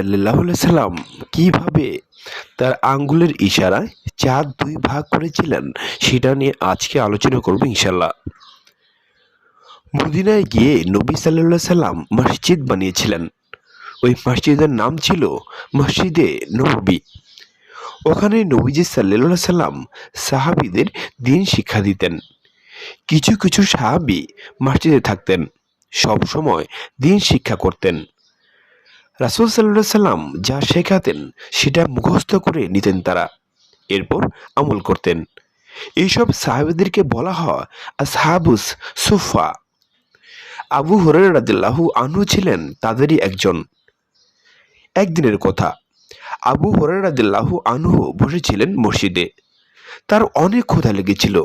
সাল্লাহ সাল্লাম কীভাবে তার আঙ্গুলের ইশারায় চাঁদ দুই ভাগ করেছিলেন, সেটা নিয়ে আজকে আলোচনা করব ইনশাল্লাহ মদিনায় গিয়ে নবী সাল্লাহ সাল্লাম মসজিদ বানিয়েছিলেন। ওই মসজিদের নাম ছিল মসজিদে নবী। ওখানে নবীজি সাল্লাহ সাল্লাম সাহাবিদের দিন শিক্ষা দিতেন। কিছু কিছু সাহাবি মসজিদে থাকতেন। সব সময় দিন শিক্ষা করতেন। রাসুল সাল্লাহ সাল্লাম যা শেখাতেন, সেটা মুখস্থ করে নিতেন তারা। এরপর আমল করতেন। এইসব সাহাবিদেরকে বলা হয় সাহাবুস সুফা আবু হরের রাদিল্লাহু আনহু ছিলেন তাদেরই একজন। একদিনের কথা, আবু হরের রাদিল্লাহু আনহু বসেছিলেন মসজিদে। তার অনেক ক্ষুধা লেগেছিল।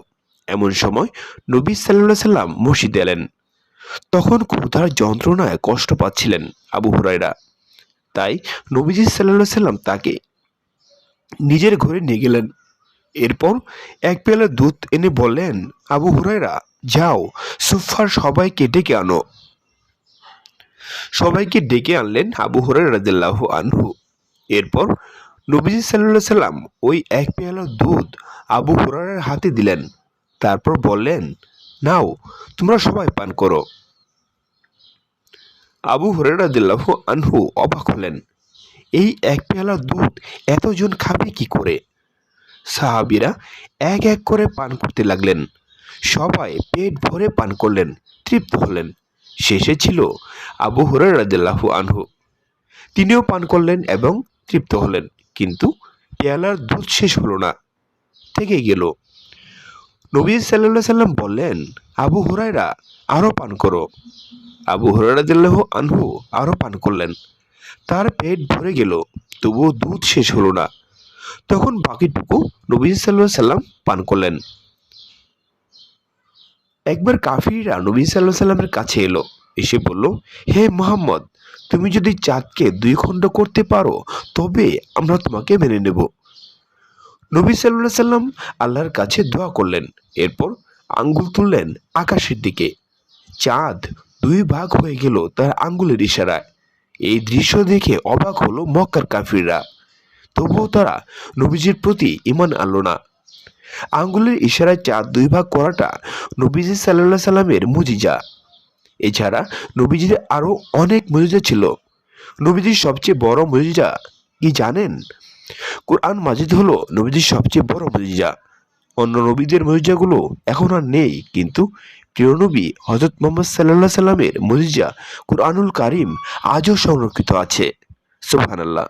এমন সময় নবী সাল্লাহ সাল্লাম মসজিদে এলেন। তখন ক্ষুধার যন্ত্রণায় কষ্ট পাচ্ছিলেন আবু হুরাইরা তাই নবীজি সাল্লাহ সাল্লাম তাকে নিজের ঘরে নিয়ে গেলেন। এরপর এক পেলা দুধ এনে বললেন, আবু হুরাইরা যাও সুফার সবাইকে ডেকে আনো। সবাইকে ডেকে আনলেন আবু হুরাই রাদিল্লাহু আনহু। এরপর নবীজি সাল্লাহ সাল্লাম ওই এক পেয়ালা দুধ আবু হুরারের হাতে দিলেন। তারপর বললেন, নাও, তোমরা সবাই পান করো। আবু হরেরাদিল্লাহ আনহু অবাক হলেন। এই এক পেয়ালা দুধ এতজন খাবে কি করে? সাহাবিরা এক এক করে পান করতে লাগলেন। সবাই পেট ভরে পান করলেন, তৃপ্ত হলেন। শেষে ছিল আবু হরেরাদিল্লাহ আনহু। তিনিও পান করলেন এবং তৃপ্ত হলেন। কিন্তু পেয়ালার দুধ শেষ হলো না, থেকে গেল। নবী সাল্লাহ সাল্লাম বললেন, আবু হুরাইরা আরও পান করো। আবু হরাদিল্লাহ আনহু আরও পান করলেন। তার পেট ভরে গেল, তবুও দুধ শেষ হলো না। তখন বাকিটুকু নবী সাল্লাহ সাল্লাম পান করলেন। একবার কাফিরা নবী সাল্লাহ সাল্লামের কাছে এলো, এসে বলল, হে মোহাম্মদ, তুমি যদি চাঁদকে দুই খণ্ড করতে পারো, তবে আমরা তোমাকে মেনে নেব। নবী সাল্লাহ সাল্লাম আল্লাহর কাছে দোয়া করলেন। এরপর আঙ্গুল তুললেন আকাশের দিকে। চাঁদ দুই ভাগ হয়ে গেল তার আঙ্গুলের ইশারায়। এই দৃশ্য দেখে অবাক হলো মক্কার কাফিররা। তবুও তারা নবীজির প্রতি ইমান আনলো না। আঙ্গুলের ইশারায় চাঁদ দুই ভাগ করাটা নবীজি সাল্লাহ সাল্লামের মুজিজা। এছাড়া নবীজির আরও অনেক মুজিজা ছিল। নবীজির সবচেয়ে বড় মুজিজা কি জানেন? কোরআন মাজিদ হল নবীজির সবচেয়ে বড় মজিজা। অন্য নবীদের মজিজাগুলো এখন আর নেই, কিন্তু প্রিয় নবী হজরত মোহাম্মদ সাল্লাহ সাল্লামের মজিজা কোরআনুল কারিম আজও সংরক্ষিত আছে। সুবহানাল্লাহ।